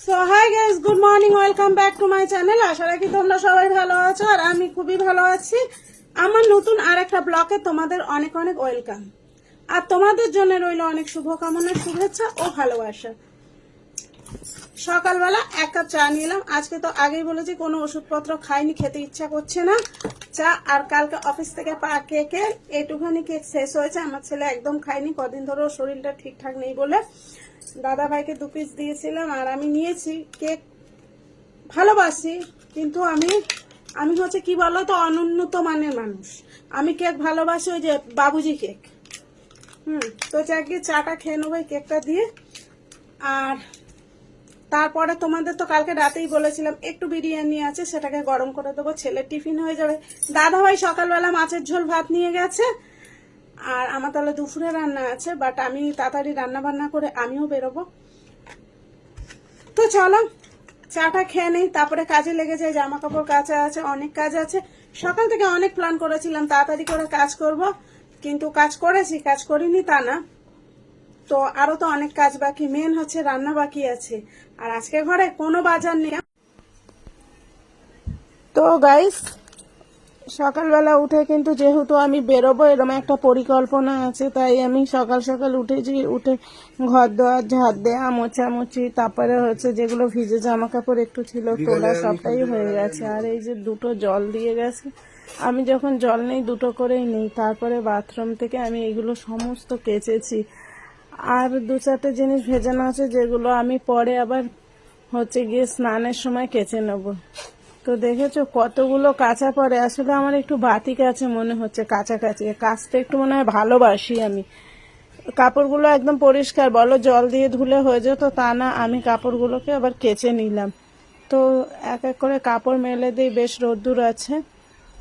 So hi guys good morning welcome back to my channel আশা রাখি তোমরা সবাই ভালো আছো আর আমি খুবই ভালো আছি। আমার নতুন আর একটা ব্লকে তোমাদের অনেক অনেক ওয়েলকাম আর তোমাদের জন্য রইল অনেক শুভকামনা, শুভেচ্ছা ও ভালোবাসা। সকালবেলা এক কাপ চা নিলাম। আজকে তো আগেই বলেছি, কোনো ওষুধপত্র খাইনি, খেতে ইচ্ছা করছে না। চা আর কালকে অফিস থেকে পা কেকে এইটুখানি কেক শেষ হয়েছে, আমার ছেলে একদম খায়নি, কদিন ধরে শরীরটা ঠিকঠাক নেই বলে। দাদা ভাইকে দু পিস দিয়েছিলাম আর আমি নিয়েছি কেক। ভালোবাসি, কিন্তু আমি আমি হচ্ছে কি বলো তো অনুন্নত মানের মানুষ। আমি কেক ভালোবাসি ওই যে বাবুজি কেক। হুম, তো যাকে চাটা খেয়ে নেব কেকটা দিয়ে। আর তারপরে তোমাদের তো কালকে রাতেই বলেছিলাম, একটু বিরিয়ানি আছে, সেটাকে গরম করে দেবো, ছেলের টিফিন হয়ে যাবে। দাদা ভাই সকালবেলা মাছের ঝোল ভাত নিয়ে গেছে, আর আমার তাহলে দুপুরে রান্না আছে বাট আমি তাড়াতাড়ি রান্না বান্না করে আমিও বেরোবো। তো চলো, চাটা খেয়ে নেই, তারপরে কাজে লেগে যায় জামা কাপড় কাচা আছে, অনেক কাজ আছে। সকাল থেকে অনেক প্ল্যান করেছিলাম, তাড়াতাড়ি করে কাজ করব, কিন্তু কাজ করেছি, কাজ করিনি তা না। তো আরও তো অনেক কাজ বাকি মেন হচ্ছে রান্না বাকি আছে। আর আজকে ঘরে কোনো বাজার নেই। তো গাইস সকালবেলা উঠে কিন্তু যেহেতু আমি বেরোবো এরকম একটা পরিকল্পনা আছে তাই আমি সকাল সকাল উঠেছি উঠে ঘর দোয়ার ঝাড় দেয়া মোছামুছি তারপরে হচ্ছে যেগুলো ভিজে জামা কাপড় একটু ছিল তোলা সবটাই হয়ে গেছে। আর এই যে দুটো জল দিয়ে গেছে আমি যখন জল নেই দুটো করেই নেই তারপরে বাথরুম থেকে আমি এগুলো সমস্ত কেচেছি। আর দু চারটে জিনিস ভেজানো আছে যেগুলো আমি পরে আবার হচ্ছে গিয়ে স্নানের সময় কেচে নেব। তো দেখেছ কতগুলো কাঁচা পরে আসলে আমার একটু বাতি কাছে মনে হচ্ছে কাছাকাছি। কাচতে একটু মনে হয় ভালোবাসি আমি। কাপড়গুলো একদম পরিষ্কার, বলো জল দিয়ে ধুলে হয়ে যেত তা না, আমি কাপড়গুলোকে আবার কেচে নিলাম। তো এক এক করে কাপড় মেলে দিই, বেশ রোদ্দুর আছে।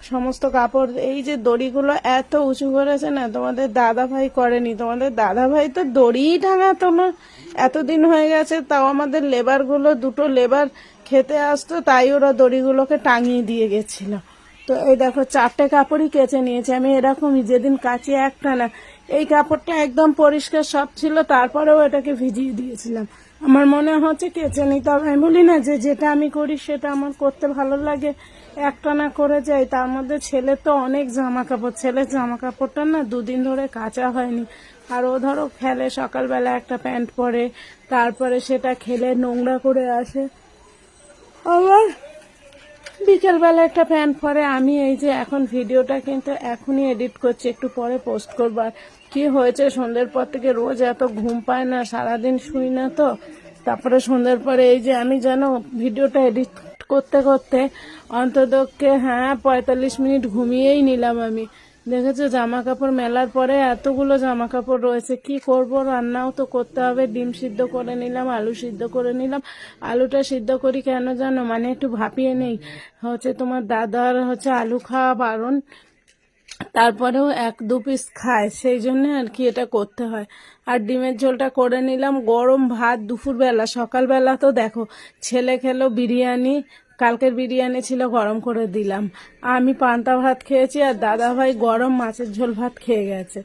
সমস্ত কাপড়, এই যে দড়িগুলো এত উঁচু করেছে না, তোমাদের দাদা ভাই করেনি। তোমাদের দাদা ভাই তো দড়িই টাঙাতো না এতদিন হয়ে গেছে, তাও আমাদের লেবারগুলো, দুটো লেবার খেতে আসতো, তাই ওরা দড়িগুলোকে টাঙিয়ে দিয়ে গেছিল। তো এই দেখো, চারটে কাপড়ই কেচে নিয়েছে। আমি এরকমই যেদিন কাচি একটা না এই কাপড়টা একদম পরিষ্কার সব ছিল, তারপরেও এটাকে ভিজিয়ে দিয়েছিলাম। আমার মনে হচ্ছে কেচে নিতে হবে আমি বলি না যে যেটা আমি করি সেটা আমার করতে ভালো লাগে। একটা না করে যাই তার মধ্যে ছেলে তো অনেক জামা কাপড় ছেলের জামা কাপড়টা না দুদিন ধরে কাঁচা হয়নি। আর ও ধরো খেলে সকালবেলা একটা প্যান্ট পরে, তারপরে সেটা খেলে নোংরা করে আসে। আবার বিকেলবেলা একটা ফ্যান পরে আমি এই যে এখন ভিডিওটা কিন্তু এখনই এডিট করছি, একটু পরে পোস্ট করবার কি হয়েছে, সন্ধ্যের পর থেকে রোজ এত ঘুম পায় না, সারাদিন শুই না তো। তারপরে সন্ধ্যের পরে এই যে আমি যেন ভিডিওটা এডিট করতে করতে অন্ততকে হ্যাঁ পঁয়তাল্লিশ মিনিট ঘুমিয়েই নিলাম আমি। দেখেছ জামা কাপড় মেলার পরে এতগুলো জামা কাপড় রয়েছে, কি করব? রান্নাও তো করতে হবে। ডিম সিদ্ধ করে নিলাম, আলু সিদ্ধ করে নিলাম। আলুটা সিদ্ধ করি কেন জানো? মানে একটু ভাপিয়ে নেই। হচ্ছে তোমার দাদার হচ্ছে আলু খাওয়া বারণ। তারপরেও এক দু পিস খায়, সেই জন্য আর কি এটা করতে হয়। আর ডিমের ঝোলটা করে নিলাম গরম ভাত দুপুরবেলা। সকালবেলা তো দেখো, ছেলে খেলো বিরিয়ানি কালকের বিরিয়ানি ছিল, গরম করে দিলাম। আমি পান্তা ভাত খেয়েছি আর দাদা ভাই গরম মাছের ঝোল ভাত খেয়ে গেছে।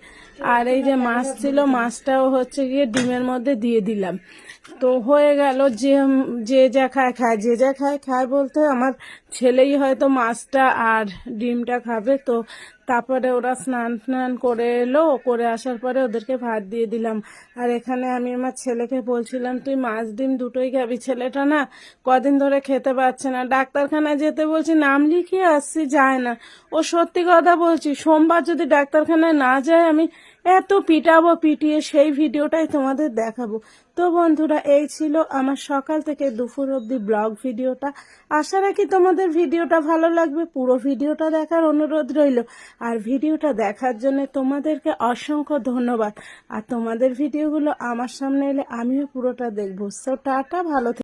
আর এই যে মাছ ছিল, মাছটাও হচ্ছে গিয়ে ডিমের মধ্যে দিয়ে দিলাম। তো হয়ে গেল, যে যে যা খায় খায়, যে যা খায় খায় বলতে আমার ছেলেই হয়তো মাছটা আর ডিমটা খাবে। তো তারপরে ওরা স্নান স্নান করে এলো, করে আসার পরে ওদেরকে ভাত দিয়ে দিলাম। আর এখানে আমি আমার ছেলেকে বলছিলাম, তুই মাছ, ডিম দুটোই খাবি ছেলেটা না, কদিন ধরে খেতে পারছে না। ডাক্তারখানায় যেতে বলছি, নাম লিখিয়ে আসছি, যায় না। ও সত্যি কথা বলছি, সোমবার যদি ডাক্তারখানায় না যায়, আমি এত পিটাবো, পিটিয়ে সেই ভিডিওটাই তোমাদের দেখাবো। তো বন্ধুরা, এই ছিল আমার সকাল থেকে দুপুর অবধি ব্লগ ভিডিওটা। আশা রাখি তোমাদের ভিডিওটা ভালো লাগবে। পুরো ভিডিওটা দেখার অনুরোধ রইল। আর ভিডিওটা দেখার জন্য তোমাদেরকে অসংখ্য ধন্যবাদ। আর তোমাদের ভিডিওগুলো আমার সামনে এলে আমিও পুরোটা দেখব। সো টাটা, ভালো।